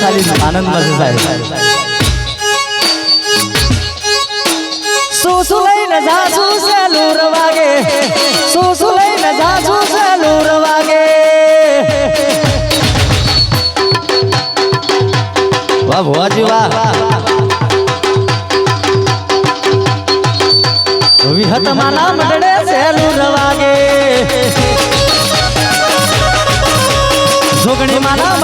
ખાલી આનંદમાં છે સાહેબ. સુસુ લઈને જાસુ સેલુર વાગે. સુસુ લઈને જાસુ સેલુર વાગે. વાહ ભુવાજી વાહ. વિહત માલા મંડળે સેલુર વાગે. જોગણી માલા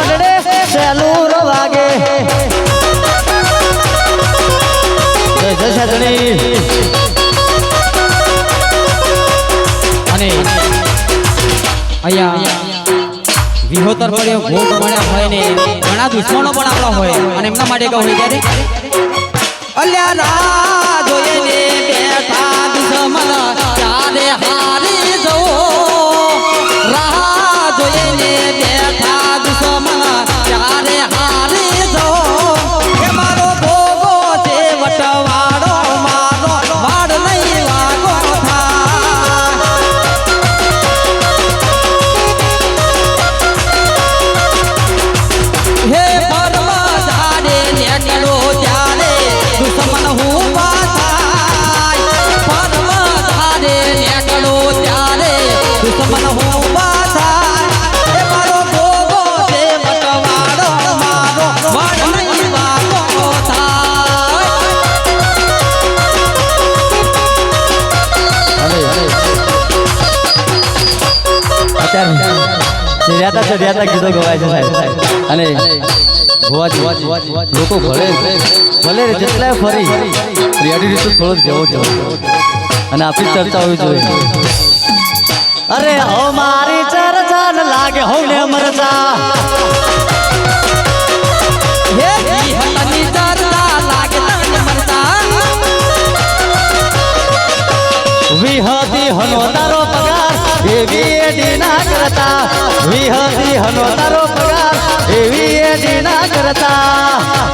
વિહોતર પડ્યો, ભોગ મળ્યા હોય ને ઘણા દુશ્મનો પણ આપણા હોય. અને એમના માટે કહું અલ્યા ચડિયાતા ચડિયાતા ગીતો ગવાય છે સાહેબ અને ગોવા જોવા લોકો ભલે ભલે જેટલા ફરી રિયાલિટી રીત થોડો જવો જવો અને આપણી ચર્ચા હોવી જોઈએ અરે હો મારી ચર્ચા ન લાગે હો ને મરતા વિહતી હનો તારો પગાર એવી એડી ના કરતા વિહતી હનો તારો પગાર એવી એડી ના કરતા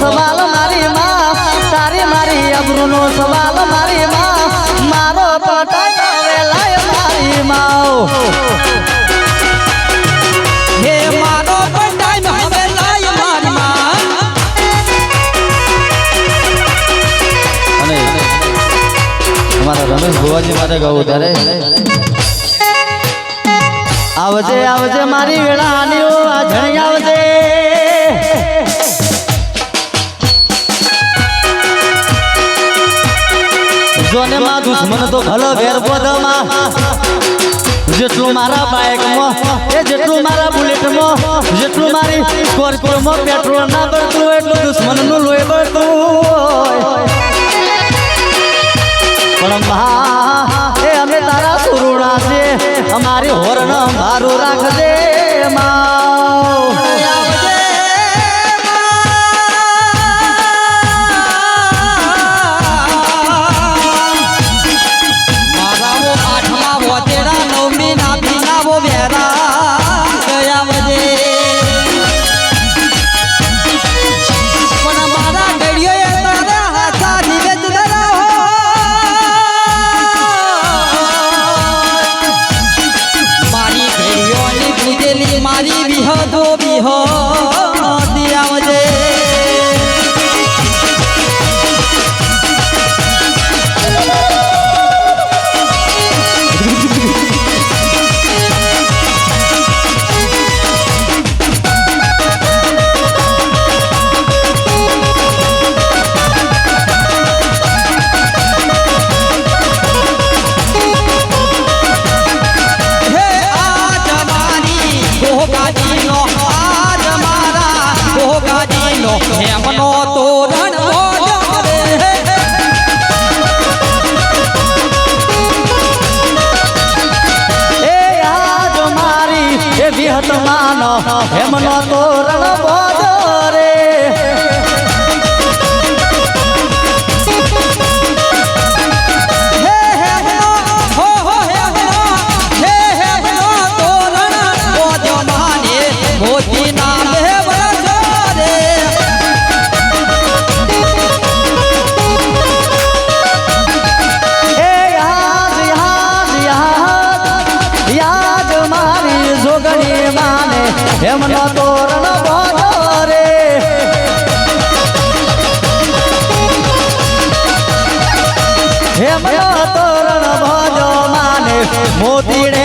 સવાલ મારી માં તારી મારી આબરૂ નો સવાલ મારી માં મારો હવે મારી માઓ હે મારો પણ હવે લાય મારી માં. અને અમારા રમેશ ભુવાજી માટે ગાવું ત્યારે આવજે આવજે મારી વેળાની ઓ દુશ્મન તો ભલો વેર બોધમાં જેટલું મારા બાઇકમાં એ જેટલું મારા બુલેટમાં, જેટલું મારી સ્કોર્પિયોમાં પેટ્રોલ ના બળતું એટલું દુશ્મનનું લોહી બળતું હટવાનો એમનો તો એમનો તોરણ બાજા રે. એમનો તોરણ બાજો માને. મોતીડે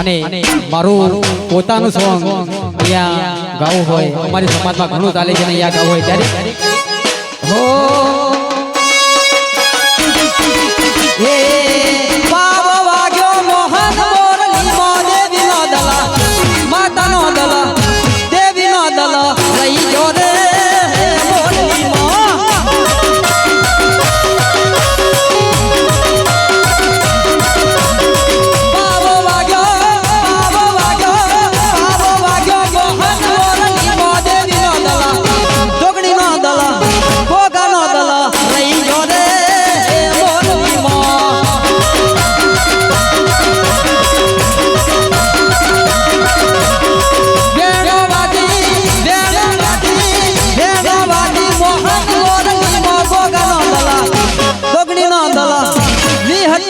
અને મારું પોતાનું સોંગ અહીંયા ગાવું હોય અમારી સમાજમાં ઘણું ચાલે છે અહીંયા ગાવું હોય ત્યારે.